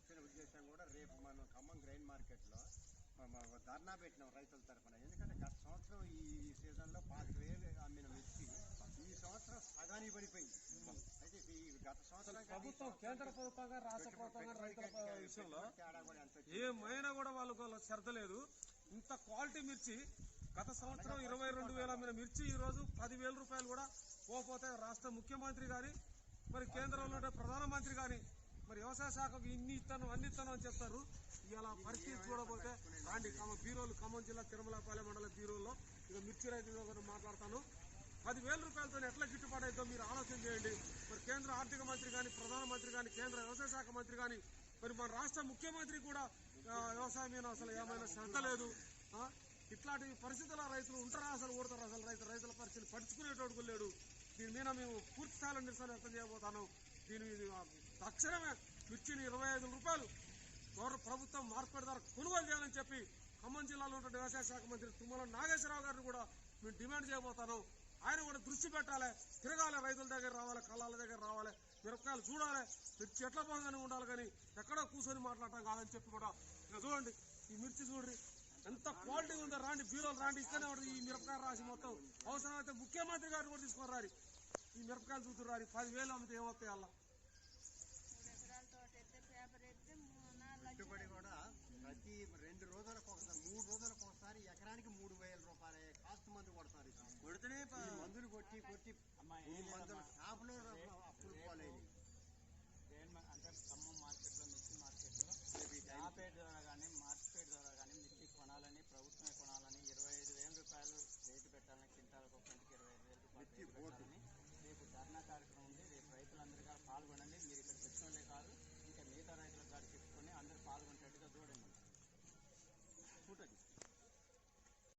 వచ్చిన ఉద్దేశం కూడా రేపు మనం ఖమ్మం గ్రైన్ మార్కెట్లో ధర్నా పెట్టినాం రైతుల తరఫున ఎందుకంటే గత సంవత్సరం ఈ సీజన్లో పాతిక వేలు అమ్మిన మిర్చి ఈ సంవత్సరం సగానికి పడిపోయింది అయితే ఈ గత సంవత్సరం ప్రభుత్వం కేంద్ర ప్రభుత్వంగా రాష్ట్ర ప్రభుత్వంగా రైతుల పెట్టుబడి విషయంలో? ఏమైనా కూడా వాళ్ళకు వాళ్ళ శ్రద్ధ లేదు ఇంత క్వాలిటీ మిర్చి గత సంవత్సరం ఇరవై రెండు వేల అమ్మిన మిర్చి ఈ రోజు పదివేల రూపాయలు కూడా పోకపోతే రాష్ట్ర ముఖ్యమంత్రి గాని మరి కేంద్రంలో ఉండే ప్రధానమంత్రి గాని మరి వ్యవసాయ శాఖకు ఇన్ని ఇస్తాను అన్ని ఇస్తాను అని చెప్తారు. ఇలా పరిస్థితి చూడబోతే రాండి ఖమ్మం బీరోలు ఖమ్మం జిల్లా తిరుమలపాలెం మండల బీరోల్లో ఇక మిర్చి రైతులతో కూడా మాట్లాడతాను. పదివేల రూపాయలతో ఎట్లా గిట్టుబాటు అవుతుందో మీరు ఆలోచన చేయండి. మరి కేంద్ర ఆర్థిక మంత్రి కానీ ప్రధానమంత్రి కానీ కేంద్ర వ్యవసాయ శాఖ మంత్రి కానీ మరి మన రాష్ట్ర ముఖ్యమంత్రి కూడా వ్యవసాయం మీద అసలు ఏమైనా శ్రద్ధ లేదు. ఇట్లాంటి పరిస్థితుల్లో రైతులు ఉంటారా అసలు ఊడతారు అసలు రైతు రైతుల పరిస్థితిని పడుచుకునేటోడు లేడు. దీని మీద మేము పూర్తి స్థాయిలో నిరసన వ్యక్తం చేయబోతాను. దీని మీద తక్షణమే మిర్చిని ఇరవై ఐదు రూపాయలు గౌరవ ప్రభుత్వం మార్కెట్ ధర కొనుగోలు చేయాలని చెప్పి ఖమ్మం జిల్లాలో ఉన్న వ్యవసాయ శాఖ మంత్రి తుమ్మల నాగేశ్వరరావు గారిని కూడా మేము డిమాండ్ చేయబోతాను. ఆయన కూడా దృష్టి పెట్టాలి. తిరగాలి రైతుల దగ్గర రావాలి కళ్ళాల దగ్గర రావాలి. మిరపకాయలు చూడాలి. మిర్చి ఎట్లా పోగానే ఉండాలి కానీ ఎక్కడో కూర్చొని మాట్లాడటం కాదని చెప్పి కూడా ఇక చూడండి ఈ మిర్చి చూడండి ఎంత క్వాలిటీ ఉందో రాండి బీరోలు రాండి ఇస్తేనే ఉంటుంది ఈ మిరపకాయలు రాసి మొత్తం అవసరమైతే ముఖ్యమంత్రి గారిని కూడా తీసుకొని రారి. ఈ మిరపకాయలు చూతురు రారి. పదివేలు అమ్మితే ఏమవుతాయి అలా? కొట్టి కొట్టి ఈ మందులు షాపులో అప్పులు పోలేదు. గ్రెయిన్ మా- అంటే ఖమ్మం మార్కెట్లో మిర్చి మార్కెట్లో యాపేట్ ద్వారా కానీ మార్కెట్ ద్వారా కానీ మిర్చి కొనాలని ప్రభుత్వమే కొనాలని ఇరవై ఐదు వేల రూపాయలు రేటు పెట్టాలని క్వింటాలకు ఒక్కంటికి ఇరవై ఐదు వేల రూపాయలు రేపు ధర్నా కార్యక్రమం ఉంది. రేపు రైతులందరూ కూడా పాల్గొనండి.